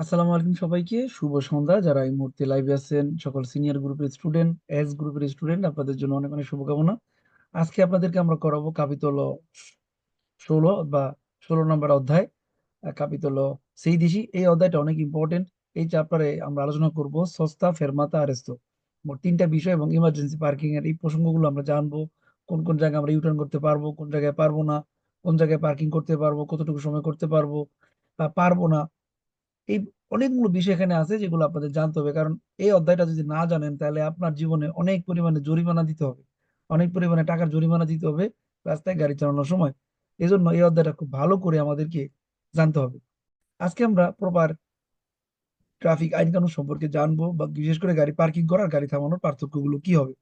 আসসালামু আলাইকুম সবাইকে। শুভ সন্ধ্যা। যারা এই মুহূর্তে লাইভে আছেন, সকল সিনিয়র গ্রুপের স্টুডেন্ট এস গ্রুপের স্টুডেন্ট আপনাদের জন্য অনেক অনেক শুভকামনা। আজকে আপনাদেরকে আমরা করাবো কাপিতল ষোলো বা ষোলো নম্বর অধ্যায় কাপিতল সেই দিশি এই অধ্যায়টা অনেক ইম্পর্টেন্ট এই চ্যাপ্টারে আমরা আলোচনা করব সস্তা, ফেরমাতা, আরেস্ত। মোট তিনটা বিষয় এবং ইমার্জেন্সি পার্কিং এর এই প্রসঙ্গগুলো আমরা জানব। কোন কোন জায়গায় আমরা ইউটার্ন করতে পারব, কোন জায়গায় পারব না, কোন জায়গায় পার্কিং করতে পারব, কতটুকু সময় করতে পারব বা পারব না এই অনেকগুলো বিষয় এখানে আছে যেগুলো আপনাদের জানতে হবে। কারণ এই অধ্যায়টা যদি না জানেন, তাহলে আপনার জীবনে অনেক পরিমাণে জরিমানা দিতে হবে। অনেক পরিমাণে টাকার জরিমানা দিতে হবে রাস্তায় গাড়ি চালানোর সময়। এই জন্য এই অধ্যায়টা খুব ভালো করে আমাদেরকে জানতে হবে। আজকে আমরা প্রপার ট্রাফিক আইন কানুন সম্পর্কে জানব বা বিশেষ করে গাড়ি পার্কিং করার, গাড়ি থামানোর পার্থক্যগুলো কি হবে।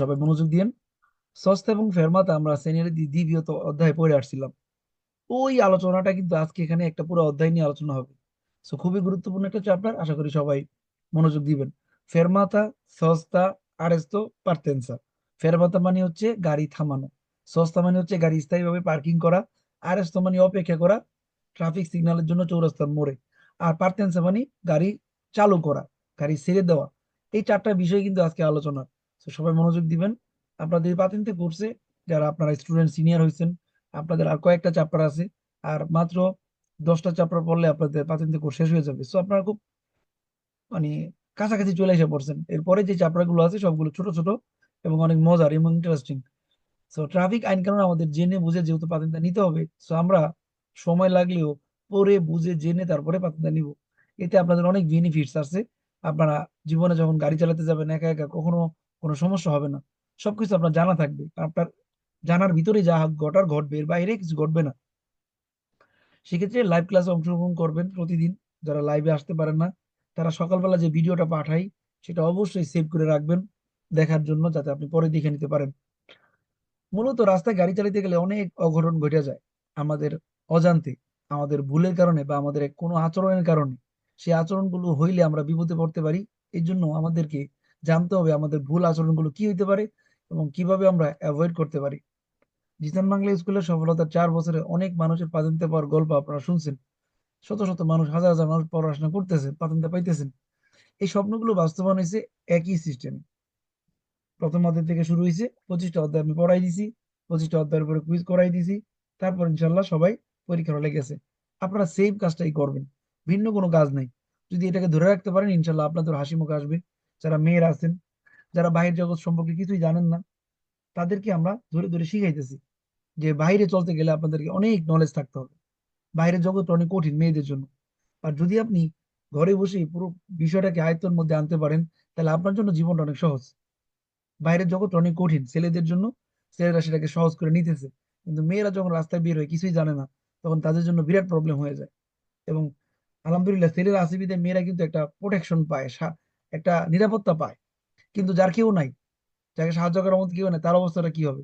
সবাই মনোযোগ দিয়েন। সস্তা এবং ফেরমাতা আমরা শ্রেণির দ্বিতীয় অধ্যায়ে পড়ে আসছিলাম। ওই আলোচনাটা কিন্তু আজকে এখানে একটা পুরো অধ্যায় নিয়ে আলোচনা হবে। সো খুবই গুরুত্বপূর্ণ একটা চ্যাপ্টার আশা করি সবাই মনোযোগ দিবেন। ফেরমাতা, সস্তা, আরেস্তো, পার্তেন্সা। ফেরমাতা মানে হচ্ছে গাড়ি থামানো। সস্তা মানে হচ্ছে গাড়ি স্থায়ীভাবে পার্কিং করা। আরেস্তো মানে অপেক্ষা করা ট্রাফিক সিগন্যালের জন্য চৌরাস্তার মোড়ে। আর পার্তেন্সা মানে গাড়ি চালু করা, গাড়ি ছেড়ে দেওয়া। এই চারটা বিষয় কিন্তু আজকে আলোচনা সবাই মনোযোগ দিবেন। আপনাদের পাতেন্তে কোর্সে যারা আপনারা স্টুডেন্ট সিনিয়র হয়েছেন আপনাদের আর কয়েকটা চ্যাপ্টার আছে, আর মাত্র দশটা চ্যাপ্টার পড়লে আপনাদের কোর্স শেষ হয়ে যাবে। সো আপনারা খুব মানে কাছাকাছি চলে এসে পড়ছেন। এরপরে যে চ্যাপ্টারগুলো আছে, সবগুলো ছোট ছোট এবং অনেক মজার এবং ইন্টারেস্টিং সো ট্রাফিক আইন কানুন আমাদের জেনে বুঝে যেহেতু পাতেন্তা নিতে হবে সো আমরা সময় লাগলেও পরে বুঝে, জেনে তারপরে পাতেন্তা নিব। এতে আপনাদের অনেক বেনিফিটস আছে। আপনারা জীবনে যখন গাড়ি চালাতে যাবেন, একা একা, কখনো কোনো সমস্যা হবে না। সবকিছু আপনার জানা থাকবে। আপনার জানার ভিতরে যা ঘটার ঘটবে, এর বাইরে কিছু ঘটবে না। সেক্ষেত্রে লাইভ ক্লাসে অংশগ্রহণ করবেন প্রতিদিন। যারা লাইভে আসতে পারেন না, তারা সকালবেলা যে ভিডিওটা পাঠাই, সেটা অবশ্যই সেভ করে রাখবেন দেখার জন্য, যাতে আপনি পরে দেখে নিতে পারেন। মূলত রাস্তায় গাড়ি চালাতে গেলে অনেক অঘটন ঘটে যায় আমাদের অজান্তে, আমাদের ভুলের কারণে বা আমাদের কোনো আচরণের কারণে। সেই আচরণগুলো হইলে আমরা বিপদে পড়তে পারি। এই জন্য আমাদেরকে জানতে হবে আমাদের ভুল আচরণগুলো কি হইতে পারে এবং কীভাবে আমরা অ্যাভয়েড করতে পারি। জিসান বাংলা স্কুলের সফলতার চার বছরে অনেক মানুষের পাতেন্তে পাওয়ার গল্প আপনারা শুনছেন। শত শত মানুষ, হাজার হাজার মানুষ পড়াশোনা করতেছে, পাতেন্তে পাইতেছেন। এই স্বপ্নগুলো বাস্তবায়ন হয়েছে একই সিস্টেমে প্রথম অধ্যায় থেকে শুরু হয়েছে, পঁচিশটা অধ্যায় আমি পড়াই দিছি, পঁচিশটা অধ্যায়ের উপরে কুইজ করাই দিছি, তারপর ইনশাল্লাহ সবাই পরীক্ষা হলে গেছে। আপনারা সেম কাজটাই করবেন, ভিন্ন কোনো কাজ নাই। যদি এটাকে ধরে রাখতে পারেন ইনশাল্লাহ আপনাদের হাসি মুখ আসবে। যারা মেয়ের আছেন, যারা বাহির জগৎ সম্পর্কে কিছুই জানেন না, তাদেরকে আমরা ধরে ধরে শিখাইতেছি। যে বাইরে চলতে গেলে আপনাদেরকে অনেক নলেজ থাকতে হবে। বাইরের জগৎ অনেক কঠিন মেয়েদের জন্য। আর যদি আপনি ঘরে বসে পুরো বিষয়টাকে আয়ত্তের মধ্যে আনতে পারেন, তাহলে আপনার জন্য জীবনটা অনেক সহজ। বাইরের জগৎ অনেক কঠিন। ছেলেদের জন্য ছেলেরা সেটাকে সহজ করে নিতেছে। কিন্তু মেয়েরা যখন রাস্তায় বের হয়, কিছুই জানে না, তখন তাদের জন্য বিরাট প্রবলেম হয়ে যায়। এবং আলহামদুলিল্লাহ, ছেলেরা আসিবিদের মেয়েরা কিন্তু একটা প্রোটেকশন পায় একটা নিরাপত্তা পায়। কিন্তু যার কেউ নাই, যাকে সাহায্য করার মতো কেউ নেই, তার অবস্থাটা কি হবে?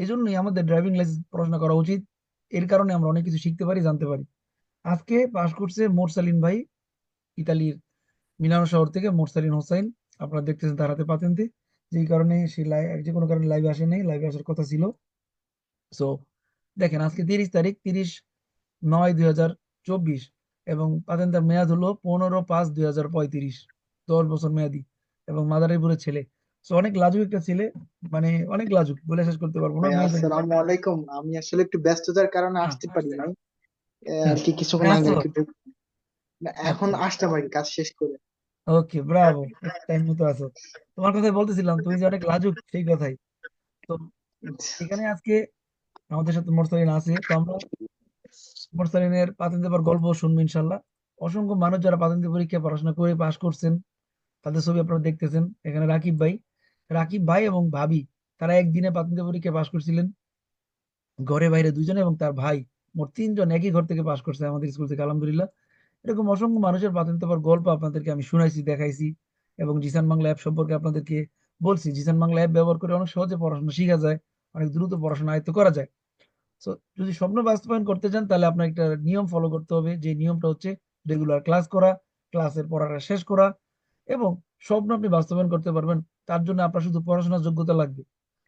এই জন্যই আমাদের ড্রাইভিং লাইসেন্স পড়াশোনা করা উচিত। এর কারণে আমরা অনেক কিছু শিখতে পারি, জানতে পারি। আজকে পাশ করছে মোরসালিন ভাই, ইতালির মিলানো শহর থেকে মোরসালিন হোসাইন আপনারা দেখতেছেন তার হাতে পাতেন্তে। যেই কারণে সে যে কোনো কারণে লাইভে আসে নাই লাইভে আসার কথা ছিল। সো দেখেন, আজকে তিরিশ তারিখ, তিরিশ নয় দুই হাজার চব্বিশ এবং পাতেন্তার মেয়াদ হলো পনেরো পাঁচ দুই হাজার পঁয়ত্রিশ, দশ বছর মেয়াদি এবং মাদারীপুরের ছেলে। অনেক লাজুক একটা ছেলে মানে অনেক লাজুক বলে শেষ করতে পারব না আসসালামু আলাইকুম। আমি আসলে একটু ব্যস্ততার কারণে হ্যাঁ, আসতে পারি নাই। আর কি কিছুক্ষণ আগে একটু এখন আসতে পারি কাজ শেষ করে। ওকে ব্রাভো টাইম মতো আছো। তোমার কথাই বলতেছিলাম তুমি যে অনেক লাজুক সেই কথাই। তো এখানে আজকে আমাদের সাথে মোরসালিন আছে তো আমরা মোরসালিনের পাতেন দেবার গল্প শুনব ইনশাল্লাহ অসংখ্য মানুষ যারা পাতেন্তে পরীক্ষা পড়াশোনা করে পাশ করছেন তাদের ছবি আপনারা দেখতেছেন। এখানে রাকিব ভাই রাকিব ভাই এবং ভাবি, তারা একদিনে পাতেন্তে পরীক্ষা পাশ করছিলেন? ঘরে বাইরে দুজনে এবং তার ভাই। মোট তিনজন একই ঘর থেকে পাশ করছে আমাদের স্কুল থেকে, আলহামদুলিল্লাহ। এরকম অসংখ্য মানুষের পাতেন দেবার গল্প আপনাদেরকে আমি শুনাইছি, দেখাইছি এবং জিসান বাংলা অ্যাপ সম্পর্কে আপনাদেরকে বলছি। জিসান বাংলা অ্যাপ ব্যবহার করে অনেক সহজে পড়াশোনা শিখা যায়, অনেক দ্রুত পড়াশোনা আয়ত্ত করা যায়। তো যদি স্বপ্ন বাস্তবায়ন করতে চান তাহলে আপনার একটা নিয়ম ফলো করতে হবে। যে নিয়মটা হচ্ছে রেগুলার ক্লাস করা ক্লাসের পড়াটা শেষ করা এবং স্বপ্ন আপনি বাস্তবায়ন করতে পারবেন তার জন্য আপনার শুধু পড়াশোনার যোগ্যতা লাগবে।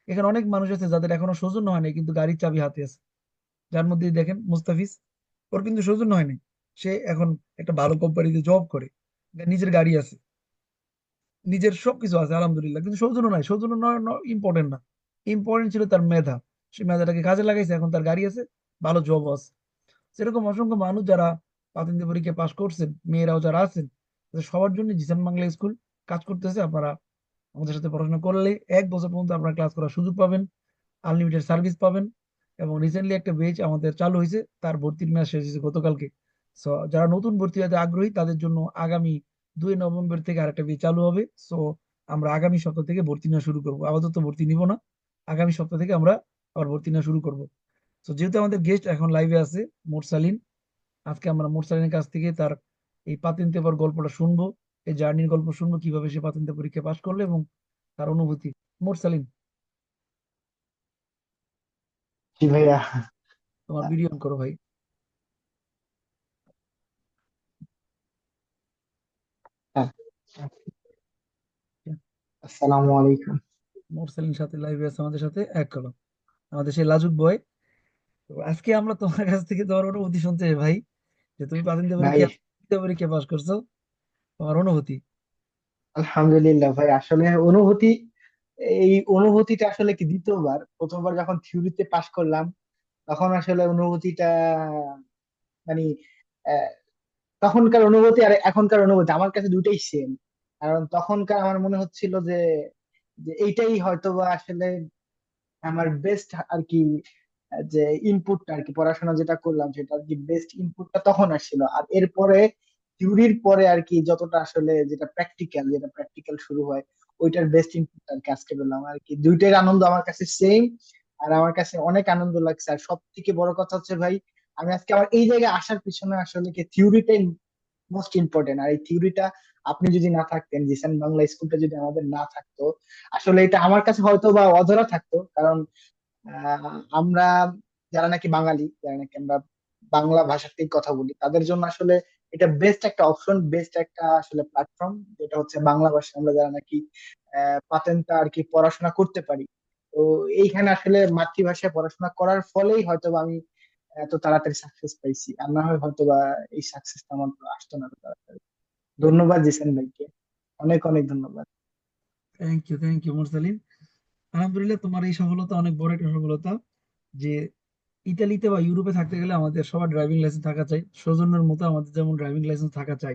এখানে অনেক মানুষ আছে যাদের এখনও সৌজন্য হয়নি কিন্তু গাড়ির চাবি হাতে আছে। যার মধ্যে দেখেন মুস্তাফিজ, ওর কিন্তু সৌজন্য হয়নি সে এখন একটা ভালো কোম্পানিতে জব করে, নিজের গাড়ি আছে, নিজের সবকিছু আছে, আলহামদুলিল্লাহ। কিন্তু সৌজন্য নাই, সৌজন্য ইম্পর্টেন্ট না ইম্পর্টেন্ট ছিল তার মেধা। সে মেধাটাকে কাজে লাগাইছে, এখন তার গাড়ি আছে, ভালো জব আছে। সেরকম অসংখ্য মানুষ যারা প্রাথমিক পরীক্ষা পাশ করছেন, মেয়েরাও যারা আছেন সবার জন্য জিসান বাংলা স্কুল কাজ করতেছে। আপনারা আমাদের সাথে পড়াশোনা করলে এক বছর পর্যন্ত আপনারা ক্লাস করার সুযোগ পাবেন আনলিমিটেড সার্ভিস পাবেন এবং রিসেন্টলি একটা বেচ আমাদের চালু হয়েছে, তার ভর্তির মেয়াদ শেষ হয়েছে গতকালকে। সো যারা নতুন ভর্তি হতে আগ্রহী, তাদের জন্য আগামী দুই নভেম্বর থেকে আরেকটা বেচ চালু হবে। সো আমরা আগামী সপ্তাহ থেকে ভর্তি নেওয়া শুরু করব। আপাতত ভর্তি নিব না। আগামী সপ্তাহ থেকে আমরা আবার ভর্তি নেওয়া শুরু করব। তো যেহেতু আমাদের গেস্ট এখন লাইভে আছে মোরসালিন, আজকে আমরা মোরসালিনের কাছ থেকে তার এই পাতিনতে পর গল্পটা শুনব। এই জার্নির গল্প শুনব কীভাবে সে পাতিনতে পরীক্ষা পাশ করল এবং তার অনুভূতি। মোরসালিন জি ভাইয়া। তোমার ভিডিও অন করো ভাই। আসসালামু আলাইকুম। মোরসালিন সাথে লাইভে আছে আমাদের সাথে এক করো আমাদের সেই লাজুক বয় তো আজকে আমরা তোমার কাছ থেকে তোমার অনুভূতি শুনতে ভাই যে তুমি পাতিনতে ভাই। পরীক্ষা পরীক্ষা পাশ করছ। তোমার অনুভূতি? আলহামদুলিল্লাহ ভাই, আসলে অনুভূতি, এই অনুভূতিটা আসলে কি দ্বিতীয়বার? প্রথমবার যখন থিওরিতে পাশ করলাম, তখন আসলে অনুভূতিটা মানে তখনকার অনুভূতি আর এখনকার অনুভূতি আমার কাছে দুটাই সেম কারণ তখনকার আমার মনে হচ্ছিল যে যে এইটাই হয়তোবা আসলে আমার বেস্ট আর কি, যে ইনপুটটা আর কি, পড়াশোনা যেটা করলাম সেটা আর কি বেস্ট ইনপুটটা তখন আসছিল। আর এরপরে থিওরির পরে আর কি যতটা আসলে যেটা প্র্যাকটিক্যাল যেটা প্র্যাকটিক্যাল শুরু হয়, ওইটার বেস্ট ইনপুট আর কি পেলাম। আর কি দুইটার আনন্দ আমার কাছে সেম আর আমার কাছে অনেক আনন্দ লাগছে। আর সব থেকে বড় কথা হচ্ছে ভাই, আমি আজকে আমার এই জায়গায় আসার পিছনে আসলে কি থিওরিটাই মোস্ট ইম্পর্টেন্ট আর এই থিওরিটা আপনি যদি না থাকতেন জিসান বাংলা স্কুলটা যদি আমাদের না থাকতো, আসলে এটা আমার কাছে হয়তো বা অধরা থাকতো। কারণ আমরা যারা নাকি বাঙালি, যারা নাকি আমরা বাংলা ভাষাতেই কথা বলি, তাদের জন্য আসলে এটা বেস্ট একটা অপশন বেস্ট একটা আসলে প্ল্যাটফর্ম যেটা হচ্ছে বাংলা ভাষা আমরা যারা নাকি পাতেনটা আর কি পড়াশোনা করতে পারি। তো এইখানে আসলে মাতৃভাষায় পড়াশোনা করার ফলেই হয়তো আমি এত তাড়াতাড়ি সাকসেস পাইছি। আর না হয় হয়তো বা এই সাকসেসটা আমার আসতো না তাড়াতাড়ি। ধন্যবাদ জিসান ভাইকে। অনেক অনেক ধন্যবাদ। Thank you thank you Morsalin. আলহামদুলিল্লাহ তোমার এই সফলতা অনেক বড় একটা সফলতা যে ইতালিতে বা ইউরোপে থাকতে গেলে আমাদের সবার ড্রাইভিং লাইসেন্স থাকা চাই। সৌজন্যের মতো আমাদের যেমন ড্রাইভিং লাইসেন্স থাকা চাই।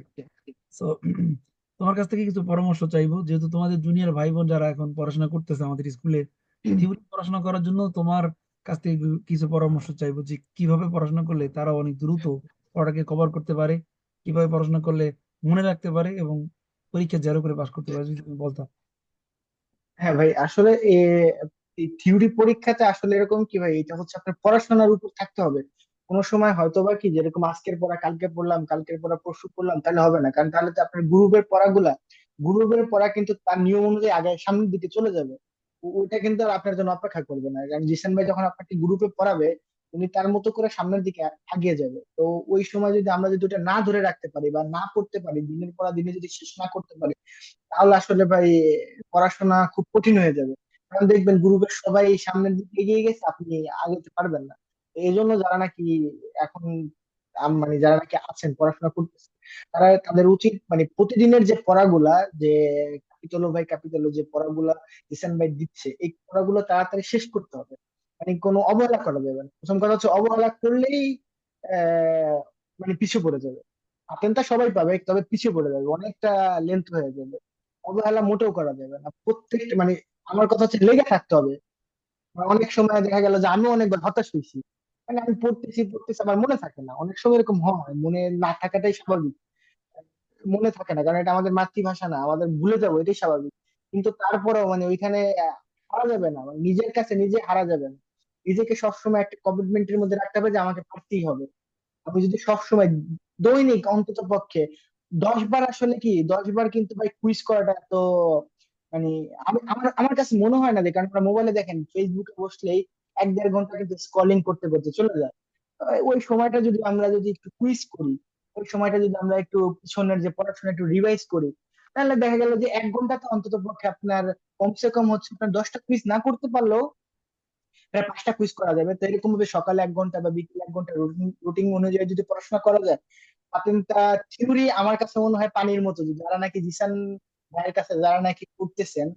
তো তোমার কাছ থেকে কিছু পরামর্শ চাইব। যেহেতু তোমাদের জুনিয়র ভাই বোন যারা এখন পড়াশোনা করতেছে আমাদের স্কুলে থিওরি পড়াশোনা করার জন্য তোমার কাছ থেকে কিছু- পরামর্শ চাইব যে কীভাবে পড়াশোনা করলে তারা অনেক দ্রুত পড়াকে কভার করতে পারে কীভাবে পড়াশোনা করলে মনে রাখতে পারে এবং পরীক্ষা জেরো করে পাশ করতে পারে যদি তুমি বলতা। হ্যাঁ ভাই আসলে থিওরি পরীক্ষাতে আসলে এরকম কি ভাই? এটা হচ্ছে আপনার পড়াশোনার উপর থাকতে হবে। কোনো সময় হয়তো বা কি যেরকম আজকের পড়া, কালকে পড়লাম, কালকের পড়া, পরশু পড়লাম, তাহলে হবে না। কারণ তাহলে তো আপনার গ্রুপের পড়াগুলা, গ্রুপের পড়া কিন্তু তার নিয়ম অনুযায়ী আগে সামনের দিকে চলে যাবে। ও- ওটা কিন্তু আর আপনার জন্য অপেক্ষা করবে না। কারণ জিসান ভাই যখন আপনাকে গ্রুপে পড়াবে, উনি তার মতো করে সামনের দিকে আগিয়ে যাবে। তো ওই সময় যদি আমরা যদি ওটা না ধরে রাখতে পারি বা না করতে পারি, দিনের পড়া দিনে যদি শেষ না করতে পারি, তাহলে আসলে ভাই পড়াশোনা খুব কঠিন হয়ে যাবে। কারণ দেখবেন গ্রুপের সবাই সামনের দিকে এগিয়ে গেছে, আপনি আগাতে পারবেন না। এই জন্য যারা নাকি এখন মানে যারা নাকি আছেন, পড়াশোনা করতেছে তারা তাদের উচিত মানে প্রতিদিনের যে পড়াগুলা, যে ক্যাপিটালো ভাই ক্যাপিটালো যে পড়াগুলা ইসান ভাই দিচ্ছে, এই পড়াগুলো তাড়াতাড়ি শেষ করতে হবে। মানে কোনো অবহেলা করা যাবে না। প্রথম কথা হচ্ছে অবহেলা করলেই মানে পিছিয়ে পড়ে যাবে। আতেনটা সবাই পাবে, তবে পিছিয়ে পড়ে যাবে, অনেকটা লেন্থ হয়ে যাবে। অবহেলা মোটেও করা যাবে না। প্রত্যেকটা মানে আমার কথা হচ্ছে লেগে থাকতে হবে। অনেক সময় দেখা গেল যে আমি অনেকবার হতাশ হয়েছি। মানে আমি পড়তেছি পড়তেছি, আমার মনে থাকে না। অনেক সময় এরকম হয়, মনে না থাকাটাই স্বাভাবিক। মনে থাকে না, কারণ এটা আমাদের মাতৃভাষা না, আমাদের ভুলে যাব, এটাই স্বাভাবিক। কিন্তু তারপরেও মানে ওইখানে হারা যাবে না। মানে নিজের কাছে নিজে হারা যাবে না। নিজেকে সবসময় একটা কমিটমেন্টের মধ্যে রাখতে হবে যে আমাকে পারতেই হবে। আমি যদি সবসময় দৈনিক অন্তত পক্ষে দশ বার আসলে কি দশ বার কিন্তু ভাই কুইজ করাটা এত মানে আমার আমার কাছে মনে হয় না যে, কারণ আপনারা মোবাইলে দেখেন ফেসবুকে বসলেই এক দেড় ঘণ্টা কিন্তু স্ক্রলিং করতে করতে চলে যায়। ওই সময়টা যদি আমরা যদি একটু কুইজ করি, ওই সময়টা যদি আমরা একটু পিছনের যে পড়াশোনা একটু রিভাইজ করি, তাহলে দেখা গেল যে এক ঘণ্টা তো অন্তত পক্ষে আপনার কমসে কম হচ্ছে আপনার দশটা কুইজ না করতে পারলেও প্রায় পাঁচটা কুইজ করা যাবে। তো এরকম ভাবে সকালে এক ঘণ্টা বা বিকেলে এক ঘণ্টা রুটিন অনুযায়ী যদি পড়াশোনা করা যায় পাতেনটা থিওরি আমার কাছে মনে হয় পানির মতো যারা নাকি জিসান ভাইয়ের কাছে যারা নাকি করতেছেন,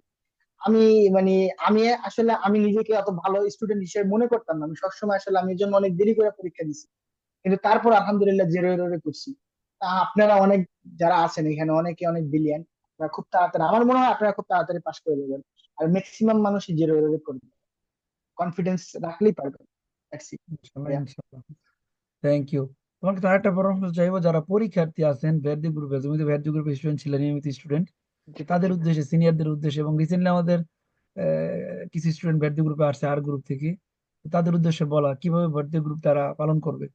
আমি মানে আমি আসলে আমি নিজেকে অত ভালো স্টুডেন্ট হিসেবে মনে করতাম না। আমি সবসময় আসলে আমি জন্য অনেক দেরি করে পরীক্ষা দিছি। কিন্তু তারপর আলহামদুলিল্লাহ জেরো এররে করছি। তা আপনারা অনেক যারা আছেন এখানে, অনেকে অনেক ব্রিলিয়ান্ট আপনারা খুব তাড়াতাড়ি, আমার মনে হয় আপনারা খুব তাড়াতাড়ি পাশ করে দেবেন আর ম্যাক্সিমাম মানুষই জিরো এররে করবে। কনফিডেন্স রাখলেই পারবেন থ্যাংক ইউ তোমাকে আরেকটা পরামর্শ চাইব, যারা পরীক্ষার্থী আছেন ভ্যাটদি গ্রুপে তুমি তো ভ্যাটদি গ্রুপে স্টুডেন্ট ছিলে, নিয়মিত স্টুডেন্ট তাদের উদ্দেশ্যে সিনিয়রদের উদ্দেশ্যে এবং রিসেন্টলি আমাদের কিছু স্টুডেন্ট ভ্যাটদি গ্রুপে আসছে আর গ্রুপ থেকে। তাদের উদ্দেশ্যে বলা, কীভাবে ভ্যাটদি গ্রুপ তারা পালন করবে?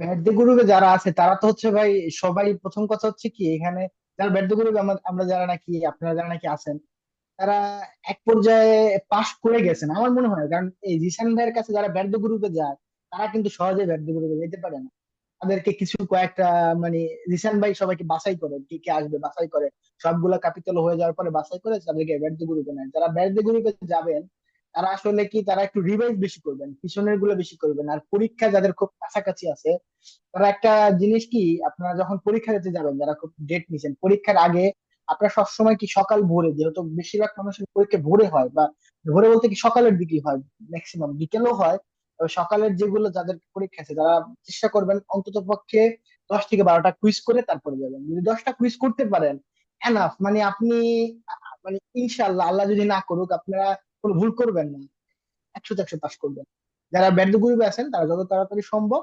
ব্যাটদের গ্রুপে যারা আছে, তারা তো হচ্ছে ভাই, সবাই প্রথম কথা হচ্ছে কি, এখানে যারা ব্যাটদের গ্রুপে আমরা যারা নাকি, আপনারা যারা নাকি আছেন, তারা এক পর্যায়ে পাশ করে গেছেন, আমার মনে হয়। কারণ এই জিসান ভাইয়ের কাছে যারা ব্যাটদ গ্রুপে যায়, তারা কিন্তু সহজে ব্যাটদ গ্রুপে যেতে পারে না। তাদেরকে কিছু কয়েকটা মানে জিসান ভাই সবাইকে বাছাই করে, কে কে আসবে, বাছাই করে। সবগুলা ক্যাপিটাল হয়ে যাওয়ার পরে বাছাই করে তাদেরকে ব্যাটদ গ্রুপে যারা ব্যাটদ গ্রুপে যাবেন, তারা আসলে কি, তারা একটু রিভাইজ বেশি করবেন, পিছনেরগুলো বেশি করবেন। আর পরীক্ষা যাদের খুব কাছাকাছি আছে, তারা একটা জিনিস কি, আপনারা যখন পরীক্ষা দিতে যাবেন, যারা খুব ডেট নিছেন, পরীক্ষার আগে আপনার সবসময় কি সকাল ভোরে, যেহেতু বেশিরভাগ মানুষের পরীক্ষা ভোরে হয় বা ভোরে বলতে কি সকালের দিকে হয় ম্যাক্সিমাম বিকেলেও হয় সকালের যেগুলো যাদের পরীক্ষা আছে, তারা চেষ্টা করবেন অন্তত পক্ষে দশ থেকে বারোটা কুইজ করে তারপরে যাবেন। যদি দশটা কুইজ করতে পারেন এনাফ মানে আপনি মানে ইনশাল্লাহ আল্লাহ যদি না করুক, আপনারা কোনো ভুল করবেন না। একশো একশো পাস করবেন। যারা ব্যর্থ গ্রুপে আছেন, তারা যত তাড়াতাড়ি সম্ভব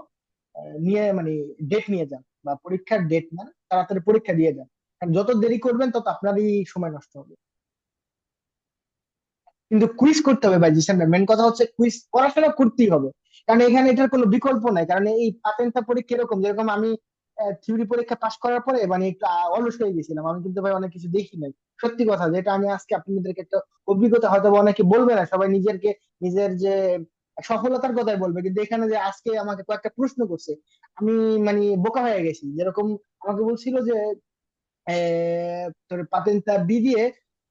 নিয়ে মানে ডেট নিয়ে যান বা পরীক্ষার ডেট নেন, তাড়াতাড়ি পরীক্ষা দিয়ে যান। কারণ যত দেরি করবেন, তত আপনারই সময় নষ্ট হবে। কিন্তু কুইজ করতে হবে ভাই জিসান মেন কথা হচ্ছে কুইজ পড়াশোনা করতেই হবে। কারণ এখানে এটার কোনো বিকল্প নাই। কারণ এই পাতেন্টটা পরীক্ষা এরকম যেরকম আমি থিওরি পরীক্ষা পাশ করার পরে মানে একটু অলস হয়ে গেছিলাম। আমি কিন্তু ভাই অনেক কিছু দেখি নাই। সত্যি কথা, যেটা আমি আজকে আপনাদেরকে একটা অভিজ্ঞতা হয়তো অনেকে বলবে না, সবাই নিজেরকে নিজের যে সফলতার কথাই বলবে। কিন্তু এখানে যে আজকে আমাকে কয়েকটা প্রশ্ন করছে, আমি মানে বোকা হয়ে গেছি। যেরকম আমাকে বলছিল যে তোর পাতেন্টটা বি দিয়ে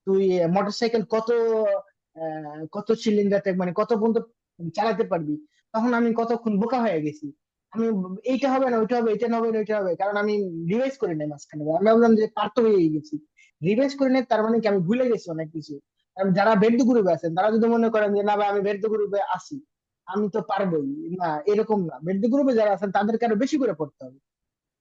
তুই মোটরসাইকেল কত কত সিলিন্ডার মানে কত পর্যন্ত চালাতে পারবি? তখন আমি কতক্ষণ বোকা হয়ে গেছি। আমি এইটা হবে না, ওইটা হবে এটা হবে না ওইটা হবে, কারণ আমি রিভাইজ করে নাই মাঝখানে। আমি ভাবলাম যে পারতো হয়ে গেছি। রিভাইজ করে নাই, তার মানে কি আমি ভুলে গেছি অনেক কিছু। যারা বেদ্য গ্রুপে আছেন, তারা যদি মনে করেন যে, না ভাই, আমি বেদ্য গ্রুপে আসি আমি তো পারবোই। না, এরকম না। বেদ্য গ্রুপে যারা আছেন, তাদেরকে আরও বেশি করে পড়তে হবে।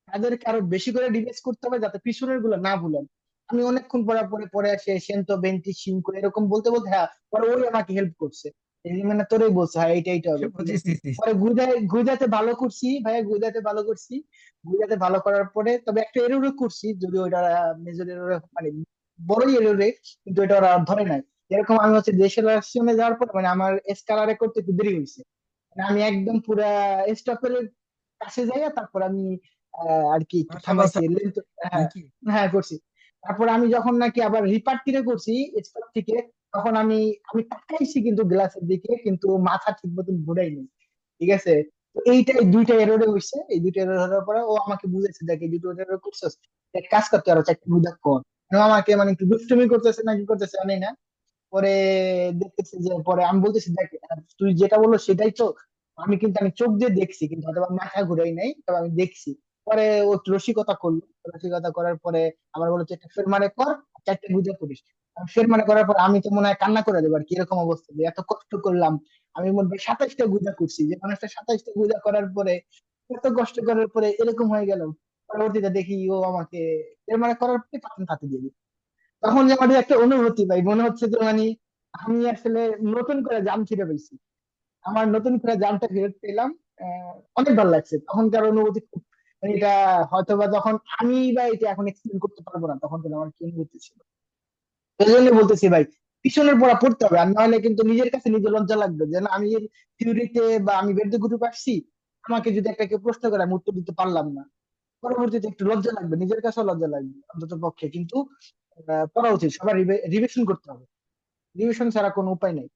তাদেরকে আরও বেশি করে রিভাইজ করতে হবে, যাতে পিছনেরগুলো না ভুলেন। আমি অনেকক্ষণ পড়ার পরে পরে আসে সেন্তো বেন্টি সিমকো এরকম বলতে বলতে হ্যাঁ পরে ওই আমাকে হেল্প করছে। মানে তোরই বলছে হ্যাঁ এইটা এইটা হবে। পরে গুদায় গুদাতে ভালো করছি ভাইয়া গুদাতে ভালো করছি। গুদাতে ভালো করার পরে তবে একটা এররে করছি যদি ওইটা মেজর এররে মানে বড়ই এররে কিন্তু এটা ওরা ধরে নাই। এরকম আমি হচ্ছে দেশের যাওয়ার পর মানে আমার এসকালারে করতে একটু দেরি হয়েছে। মানে আমি একদম পুরা স্টপের কাছে যাইয়া তারপর আমি আহ, আর কি থামাইছি length- হ্যাঁ হ্যাঁ করছি। তারপর আমি যখন নাকি আবার রিপার্টিরে করছি স্টপ থেকে তখন আমি আমি তাকাইছি কিন্তু গ্লাসের দিকে, কিন্তু মাথা ঠিক মতন ঘুরাইনি ঠিক আছে? এইটাই, দুইটা এররে হইছে। এই দুইটা এরর হওয়ার পরে ও আমাকে বুঝাইছে, দেখ, এই দুটো এরর করছিস? এক কাজ করতে আরও চারটে বুঝা কর। আমাকে মানে একটু দুষ্টুমি করতেছে নাকি করতেছে জানি না। পরে দেখতেছি যে, পরে আমি বলতেছি, দেখ, তুই যেটা বলল সেটাই তো আমি কিন্তু, আমি চোখ দিয়ে দেখছি, কিন্তু হয়তো মাথা ঘুরাই নাই, তবে আমি দেখছি। পরে ও একটু রসিকতা করল। রসিকতা করার পরে আমার বলল চারটে ফের মানে কর, চারটে বুঝে করিস। ফের মানে করার পর আমি তো মনে হয় কান্না করে দেবো আর কি, এরকম অবস্থা এত কষ্ট করলাম। আমি মনে হয় সাতাইশটা গুজা করছি, যে মানুষটা সাতাইশটা গুজা করার পরে এত কষ্ট করার পরে এরকম হয়ে গেল। পরবর্তীতে দেখি ও আমাকে ফের মানে করার পরে পাঠান হাতে দিয়ে। তখন যে আমার একটা অনুভূতি ভাই মনে হচ্ছে যে মানে আমি আসলে নতুন করে জাম ফিরে পেয়েছি আমার নতুন করে জামটা ফেরত পেলাম অনেক ভালো লাগছে। তখনকার অনুভূতি খুব এটা হয়তো বা যখন আমি বা এটা এখন এক্সপ্লেন করতে পারব না, তখন কিন্তু আমার কি অনুভূতি ছিল? এই জন্য বলতেছি ভাই, পিছনের পড়া পড়তে হবে, আর নাহলে কিন্তু নিজের কাছে নিজে লজ্জা লাগবে। যে না, আমি থিওরিতে বা আমি বেদ্য গ্রুপ আসছি, আমাকে যদি একটা কেউ প্রশ্ন করে, আমি উত্তর দিতে পারলাম না। পরবর্তীতে একটু লজ্জা লাগবে, নিজের কাছেও লজ্জা লাগবে, অন্তত পক্ষে। কিন্তু পড়া উচিত, সবার রিভিশন করতে হবে। রিভিশন ছাড়া কোনো উপায় নেই।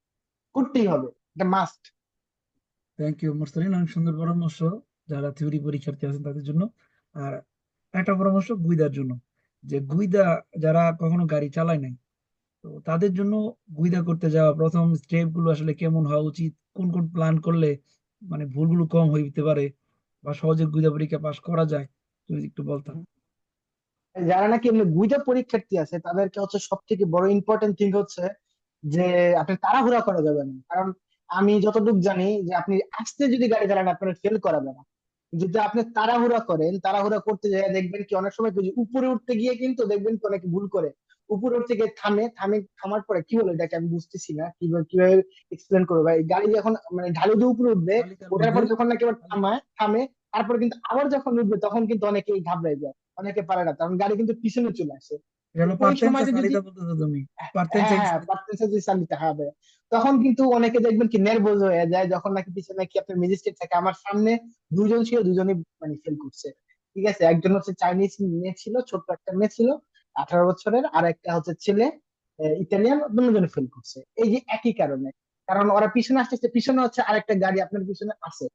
করতেই হবে, এটা মাস্ট থ্যাংক ইউ মুরসালিন, অনেক সুন্দর পরামর্শ। যারা থিওরি পরীক্ষার্থী আছেন তাদের জন্য। আর একটা পরামর্শ গুইদার জন্য, যে গুইদা যারা কখনো গাড়ি চালায় নাই, তো তাদের জন্য গুইদা করতে যাওয়া প্রথম স্টেপগুলো আসলে কেমন হওয়া উচিত, কোন কোন প্ল্যান করলে মানে ভুলগুলো কম হইতে পারে বা সহজে গুইদা পরীক্ষা পাস করা যায়, তুমি একটু বলতা। যারা নাকি এমনি গুইদা পরীক্ষার্থী আছে, তাদেরকে হচ্ছে সব থেকে বড় ইম্পর্টেন্ট থিং হচ্ছে যে আপনি তাড়াহুড়া করা যাবে না। কারণ আমি যতটুকু জানি যে আপনি আস্তে যদি গাড়ি চালান, আপনার ফেল করাবে না। যদি আপনি তাড়াহুড়া করেন তাড়াহুড়া করতে যায় দেখবেন কি অনেক সময় উপরে উঠতে গিয়ে কিন্তু দেখবেন কি অনেকে ভুল করে। উপরে উঠতে গিয়ে থামে থামে থামার পরে কি বলে এটাকে আমি বুঝতেছি না কীভাবে কীভাবে এক্সপ্লেন করব? ভাই গাড়ি যখন মানে ঢালু দিয়ে উপরে উঠবে ওঠার পর যখন নাকি থামায় থামে তারপর কিন্তু আবার যখন উঠবে তখন কিন্তু অনেকেই ঘাবড়ে যায় অনেকে পারে না কারণ গাড়ি কিন্তু পিছনে চলে আসে। হ্যাঁ হ্যাঁ তখন কিন্তু অনেকে দেখবেন কি নার্ভাস হয়ে যায় যখন নাকি পিছনে আপনার ম্যাজিস্ট্রেট থাকে। আমার সামনে দুজন ছিল দুজনই মানে ফেল করছে। ঠিক আছে? একজন হচ্ছে চাইনিজ মেয়ে ছিল ছোট্ট একটা মেয়ে ছিল আঠারো বছরের। আর একটা হচ্ছে ছেলে ইতালিয়ান দুজনে ফেল করছে। এই যে একই কারণে। কারণ ওরা পিছনে আসতেছে পিছনে হচ্ছে আরেকটা গাড়ি আপনার পিছনে আছে।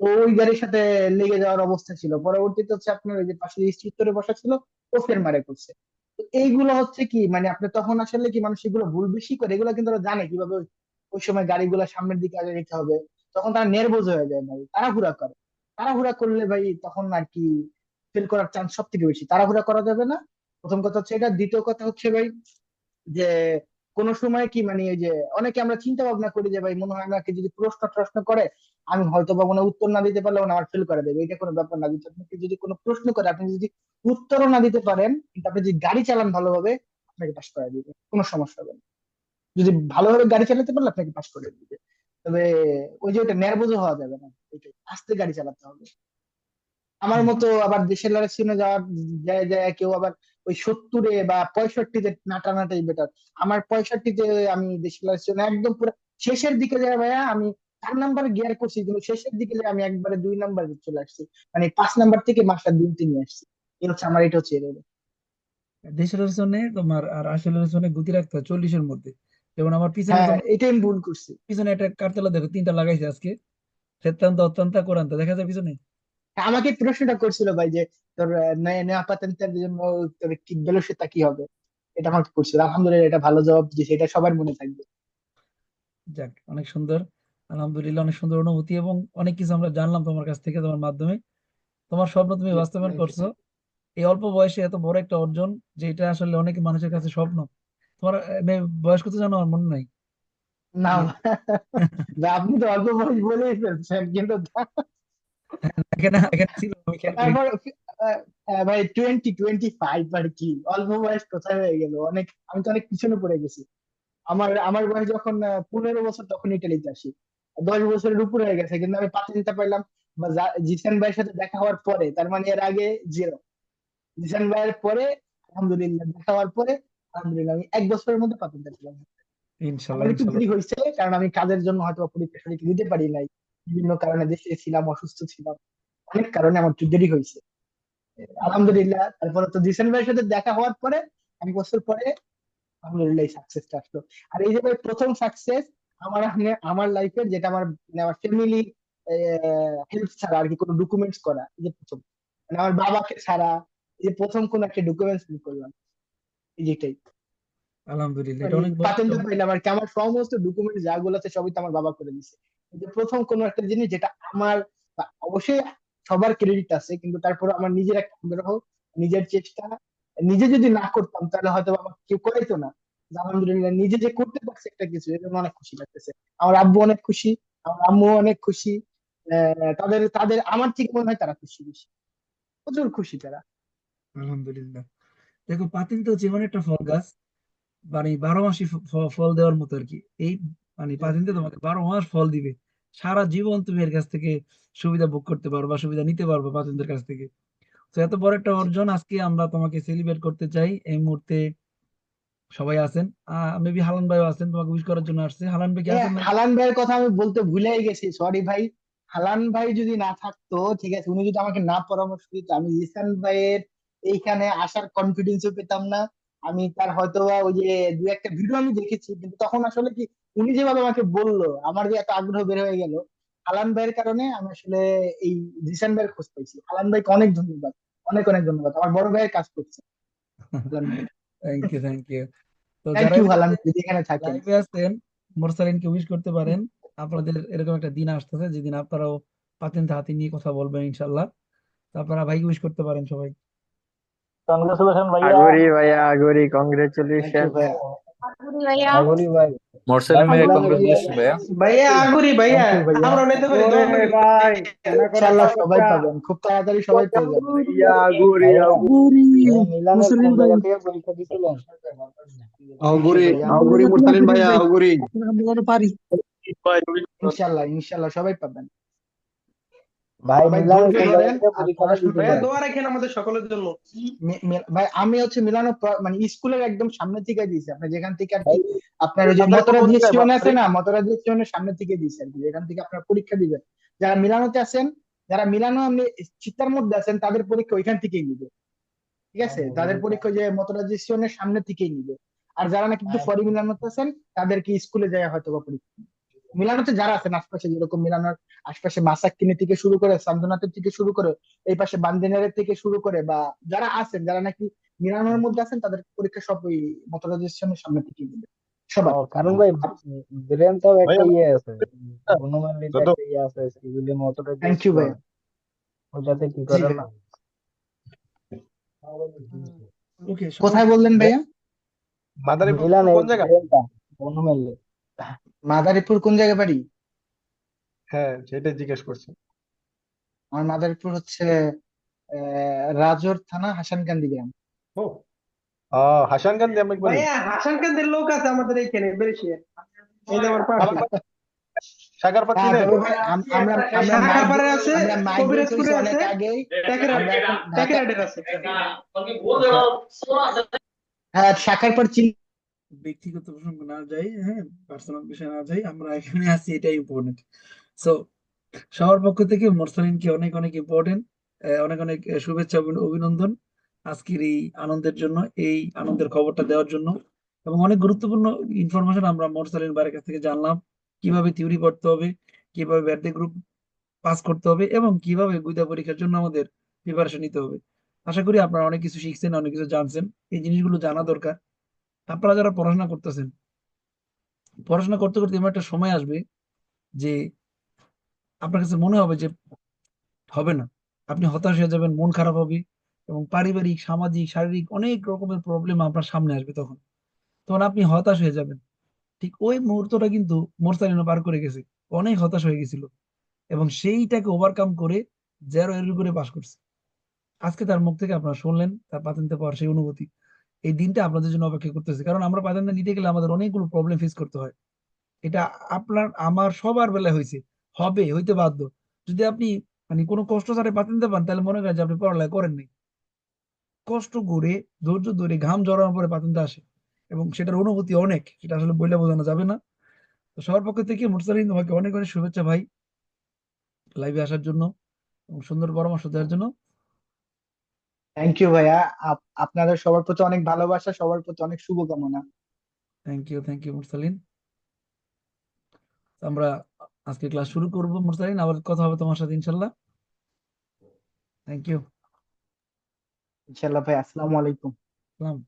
তো ওই গাড়ির সাথে লেগে যাওয়ার অবস্থা ছিল। পরবর্তীতে হচ্ছে আপনার ওই যে পাশে করে বসা ছিল ও ফের মারে করছে। এইগুলো হচ্ছে কি মানে আপনি তখন আসলে কি মানুষ এগুলো ভুল বেশি করে, এগুলো কিন্তু ওরা জানে কীভাবে ওই সময় গাড়িগুলো সামনের দিকে আগে রেখে হবে। তখন তারা নার্ভাস হয়ে যায় ভাই, তাড়াহুড়া করে। তাড়াহুড়া করলে ভাই তখন আর কি ফেল করার চান্স সব থেকে বেশি। তাড়াহুড়া করা যাবে না। প্রথম কথা হচ্ছে এটা। দ্বিতীয় কথা হচ্ছে ভাই যে কোন সময় কি মানে এই যে অনেকে আমরা চিন্তা ভাবনা করি যে ভাই মনে হয় আমাকে যদি প্রশ্ন প্রশ্ন করে, আমি হয়তো বা মনে উত্তর না দিতে পারলে আমার ফেল করে দেবে। এটা কোনো ব্যাপার না। যদি আপনাকে যদি কোনো প্রশ্ন করে, আপনি যদি উত্তরও না দিতে পারেন, কিন্তু আপনি যদি গাড়ি চালান ভালোভাবে, আপনাকে পাস করে দিবে। কোনো সমস্যা হবে না। যদি ভালোভাবে গাড়ি চালাতে পারলে, আপনাকে পাস করে দিবে। তবে ওই যে ওটা নার্ভাস হওয়া যাবে না। ওইটাই। আস্তে গাড়ি চালাতে হবে। আমার মতো আবার দেশের লাইসেন্সে যাওয়ার যায় যায়, কেউ আবার ওই সত্তরে বা পঁয়ষট্টিতে নাটানাটাই বেটার। আমার পঁয়ষট্টিতে আমি দেশের লাইসেন্স একদম পুরো শেষের দিকে যায় ভাইয়া আমি চার নাম্বার গিয়ার করছি কিন্তু শেষের দিকে আমি একবারে দুই নাম্বার চলে আসছি। মানে পাঁচ নাম্বার থেকে মাসটা দুই তিনে আসছি। এই হচ্ছে আমার এটা হচ্ছে দেশের পেছনে তোমার আর আসলের পেছনে গতি রাখতে হয় চল্লিশের মধ্যে। যেমন আমার পিছনে হ্যাঁ এটাই আমি ভুল করছি। পিছনে একটা কার্তেলা দেখো তিনটা লাগাইছে আজকে। সেত্তান্ত অত্যন্ত কোরান্ত দেখা যায় পিছনে? আমাকে প্রশ্নটা করছিল ভাই যে তোর নয়া পাতেন্টের জন্য তোর কি বেলোসিতা কি হবে? এটা আমাকে করছিল। আলহামদুলিল্লাহ এটা ভালো জবাব দিয়েছে এটা সবার মনে থাকবে। যাক অনেক সুন্দর। আলহামদুলিল্লাহ অনেক সুন্দর অনুভূতি এবং অনেক কিছু আমরা জানলাম তোমার কাছ থেকে তোমার মাধ্যমে। তোমার স্বপ্ন তুমি বাস্তবায়ন করছ। এই অল্প বয়সে এত বড় একটা অর্জন যে এটা আসলে অনেক মানুষের কাছে স্বপ্ন। তোমার বয়স কত জানো আমার মনে নাই। না। আপনি তো অল্প বয়স বলেই ফেলছেন কিন্তু এখানে এখানে ছিল আমি খেয়াল তারপর আহ, আহ, ভাই টোয়েন্টি টোয়েন্টি ফাইভ আর কি। অল্প বয়স কোথায় হয়ে গেল? অনেক আমি তো অনেক পিছনে পড়ে গেছি। আমার আমার বয়স যখন পনেরো বছর তখন ইটালিতে আসি। দশ বছরের উপরে হয়ে গেছে কিন্তু আমি পাত্রিতা পাইলাম। বা জিসান ভাইয়ের সাথে দেখা হওয়ার পরে তার মানে এর আগে জিরো জিসান ভাইয়ের পরে আলহামদুলিল্লাহ দেখা হওয়ার পরে আলহামদুলিল্লাহ আমি এক বছরের মধ্যে পেলাম। ইনশাল্লাহ আমার একটু দেরি হয়েছে কারণ আমি কাজের জন্য হয়তো পরীক্ষা দিতে পারি নাই। বিভিন্ন কারণে দেশে ছিলাম অসুস্থ ছিলাম। অনেক কারণে আমার একটু দেরি হয়েছে। আলহামদুলিল্লাহ তারপরে তো জিসান ভাইয়ের সাথে দেখা হওয়ার পরে এক বছর পরে আলহামদুলিল্লাহ সাকসেসটা আসলো। আর এই যে ভাই প্রথম সাকসেস আমার আমার লাইফের যেটা আমার মানে আমার ফ্যামিলি হেল্প ছাড়া আর কি কোনো ডকুমেন্টস করা এই যে প্রথম। মানে আমার বাবাকে ছাড়া এই যে প্রথম কোন একটা ডকুমেন্টস করলাম এই যেটাই। আলহামদুলিল্লাহ এটা মানে অনেক বড় পাতেন্ট পাইলাম আর কি আমার সমস্ত ডকুমেন্ট যাগুলো আছে সবই তো আমার বাবা করে দিছে। কিন্তু প্রথম কোন একটা জিনিস যেটা আমার অবশ্যই সবার ক্রেডিট আছে, কিন্তু তারপর আমার নিজের একটা আগ্রহ নিজের চেষ্টা, নিজে যদি না করতাম, তাহলে হয়তো আমার কেউ করাইতো না। আলহামদুলিল্লাহ নিজে যে করতে পারছে একটা কিছু এর জন্য অনেক খুশি লাগতেছে। আমার আব্বু অনেক খুশি, আমার আম্মু অনেক খুশি তাদের তাদের, আমার থেকে মনে হয় তারা খুশি বেশি। প্রচুর খুশি তারা। আলহামদুলিল্লাহ। দেখো, পাতিল তো যেমন একটা ফল গাছ মানে বারো মাসই ফল দেওয়ার মতো আর কি। এই মানে পাতিলতে তোমাকে বারো মাস ফল দিবে। সারা জীবন তুমি এর কাছ থেকে সুবিধা ভোগ করতে পারবা সুবিধা নিতে পারবা পাতিলদের কাছ থেকে। তো এত বড় একটা অর্জন আজকে আমরা তোমাকে সেলিব্রেট করতে চাই। এই মুহূর্তে সবাই আছেন। মেবি হালান ভাইও আছেন তোমাকে উইশ করার জন্য আসছে। হালান ভাই কি আছেন না হালান ভাইয়ের কথা আমি বলতে ভুলেই গেছি সরি ভাই। হালান ভাই যদি না থাকতো ঠিক আছে উনি যদি আমাকে না পরামর্শ দিত আমি জিসান ভাইয়ের এইখানে আসার কনফিডেন্সও পেতাম না। আমি তার হয়তো বা ওই যে দু একটা ভিডিও আমি দেখেছি কিন্তু তখন আসলে কি উনি যেভাবে আমাকে বলল আমার যে এত আগ্রহ বের হয়ে গেল হালান ভাইয়ের কারণে আমি আসলে এই জিসান ভাইয়ের খোঁজ পাইছি। হালান ভাইকে অনেক ধন্যবাদ অনেক অনেক ধন্যবাদ। আমার বড় ভাইয়ের কাজ করছে। থ্যাংক ইউ থ্যাংক ইউ তো যারা এখানে থাকেন। লাইভে আছেন মোরসালিনকে উইশ করতে পারেন। আপনাদের এরকম একটা দিন আসতেছে যেদিন আপনারাও পাতেন হাতে নিয়ে কথা বলবেন ইনশাল্লাহ তো আপনারা ভাইকে উইশ করতে পারেন সবাই। কংগ্রেচুলেশন ভাইয়া। আগরি ভাইয়া আগরি কংগ্রেচুলেশন ভাইয়া। আগলি ভাই। মোরসালিম ভাইয়া ভাইয়া, কংগ্রেচুলেশন ভাইয়া ভাইয়া আগুরি ভাইয়া। Thank you, ভাইয়া। আমরা নিতে পারি দোয়া করি। ভাই ইনশাআল্লাহ সবাই পাবেন খুব তাড়াতাড়ি সবাই পেয়ে যাবেন। ভাইয়া আগরি মিলানের মুসলিম ভাই। পরীক্ষা দিছিলেন। আউগুরি ভাইয়া। আউগুরি মুরসালিন ভাইয়া আউগুরি পারি ইনশাআল্লাহ ইনশাআল্লাহ সবাই পাবেন। ভাই আমাদের সকলের জন্য। ভাই আমি হচ্ছে মিলানো মানে স্কুলের একদম সামনে থেকে দিয়েছি। আপনি যেখান থেকে আর কি আপনার ওই যে আপনার মতরা কোন দিয়ে জায়গায় আছে না মতরা দিয়ে সামনে থেকে দিয়েছি আর কি যেখান থেকে আপনার পরীক্ষা দিবেন। যারা মিলানোতে আছেন যারা মিলানো আপনি চিত্তার মধ্যে আছেন তাদের পরীক্ষা ওইখান থেকেই নিবে। ঠিক আছে? তাদের পরীক্ষা যে মতরা জিস্টনের সামনে থেকেই নিবে। আর যারা নাকি একটু পরে মিলানোতে আছেন তাদেরকে স্কুলে যায় হয়তো বা পরীক্ষা। মিলানোতে যারা আছেন আশপাশে যেরকম মিলানোর আশপাশে মাসাক্কিনি থেকে শুরু করে সান্তনাথের থেকে শুরু করে এই পাশে বান্দিনারের থেকে শুরু করে বা যারা আছেন যারা নাকি মিলানোর মধ্যে আছেন তাদের পরীক্ষা সব ওই মতরাজিস্ট্রেশনের সামনে থেকে দিবে। সবাই কারণ ভাই ব্রেন তো একটা ইয়ে আছে অনুমানিত একটা ইয়ে আছে সিভিলে মতটা থ্যাংক ইউ ভাই। ওটাতে কি করে না? ওকে কোথায় বললেন ভাইয়া? মাদারীপুর কোন জায়গা? অনুমানলে মাদারীপুর কোন জায়গায় বাড়ি? হ্যাঁ সেটাই জিজ্ঞেস করছি। আমার মাদারীপুর হচ্ছে আহ, রাজোর থানা হাসানকান্দি গ্রাম। ও আহ হাসান গান্ধী আমি বলি। ভাইয়া হাসান লোক আছে আমাদের এইখানে বেরিয়ে এই যে আমার পাশে। সাগর পাচ্ছি হ্যাঁ তবে ভাই আম- আমরা আমরা migrate- আছে, আমরা migrate কবিরাজপুরে হয়েছি অনেক আছে, আগেই। ট্যাকের আমরা এখন ঢাকা- আছে। হ্যাঁ শাখার পর চিন ব্যক্তিগত প্রসঙ্গ না যাই হ্যাঁ পার্সোনাল বিষয় না যাই, আমরা এখানে আছি, এটাই ইম্পর্টেন্ট সো সবার পক্ষ থেকে মোরসালিনকে অনেক অনেক ইম্পর্টেন্ট অনেক অনেক শুভেচ্ছা অভি- অভিনন্দন আজকের এই আনন্দের জন্য, এই আনন্দের খবরটা দেওয়ার জন্য। এবং অনেক গুরুত্বপূর্ণ ইনফরমেশন আমরা মোরসালিন ভাইয়ের কাছ থেকে জানলাম, কীভাবে থিওরি পড়তে হবে, কীভাবে ব্যাটে গ্রুপ পাস করতে হবে এবং কীভাবে গুইদা পরীক্ষার জন্য আমাদের প্রিপারেশন নিতে হবে। আশা করি আপনারা অনেক কিছু শিখছেন, অনেক কিছু জানছেন। এই জিনিসগুলো জানা দরকার। আপনারা যারা পড়াশোনা করতেছেন, পড়াশোনা করতে করতে এমন একটা সময় আসবে যে আপনার কাছে মনে হবে যে হবে না। আপনি হতাশ হয়ে যাবেন, মন খারাপ হবে এবং পারিবারিক, সামাজিক, শারীরিক অনেক রকমের প্রবলেম আপনার সামনে আসবে তখন। তখন আপনি হতাশ হয়ে যাবেন। ঠিক ওই মুহূর্তটা কিন্তু মোরসালিনও পার করে গেছে। অনেক হতাশ হয়ে গেছিল এবং সেইটাকে ওভারকাম করে জেরো এর করে পাস করছে। আজকে তার মুখ থেকে আপনারা শুনলেন, তার পাতেন্তে পাওয়ার সেই অনুভূতি। এই দিনটা আপনাদের জন্য অপেক্ষা করতেছে। কারণ আমরা পাতেন্তে নিতে গেলে আমাদের অনেকগুলো প্রবলেম ফেস করতে হয়। এটা আপনার, আমার সবার বেলায় হয়েছে। হবে, হইতে বাধ্য। যদি আপনি মানে কোনো কষ্ট ছাড়া পাতেন্তে পান তাহলে মনে করেন যে আপনি পড়ালেখা করেন নাই। কষ্ট করে, ধৈর্য ধরে ঘাম জড়ানোর পরে পাতেন্তে আসে। এবং সেটার অনুভূতি অনেক, সেটা আসলে বলে বোঝানো যাবে না। তো সবার পক্ষ থেকে মুরসালিন তোমাকে অনেক অনেক শুভেচ্ছা ভাই। লাইভে আসার জন্য এবং সুন্দর পরামর্শ দেওয়ার জন্য। থ্যাংক ইউ ভাইয়া। আপ- আপনাদের সবার প্রতি অনেক ভালোবাসা সবার প্রতি অনেক শুভকামনা। থ্যাংক ইউ থ্যাংক ইউ মুরসালিন। আমরা আজকে ক্লাস শুরু করব মুরসালিন। আবার কথা হবে তোমার সাথে ইনশাল্লাহ। থ্যাংক ইউ ইনশাল্লাহ ভাই আসসালামু আলাইকুম। সালাম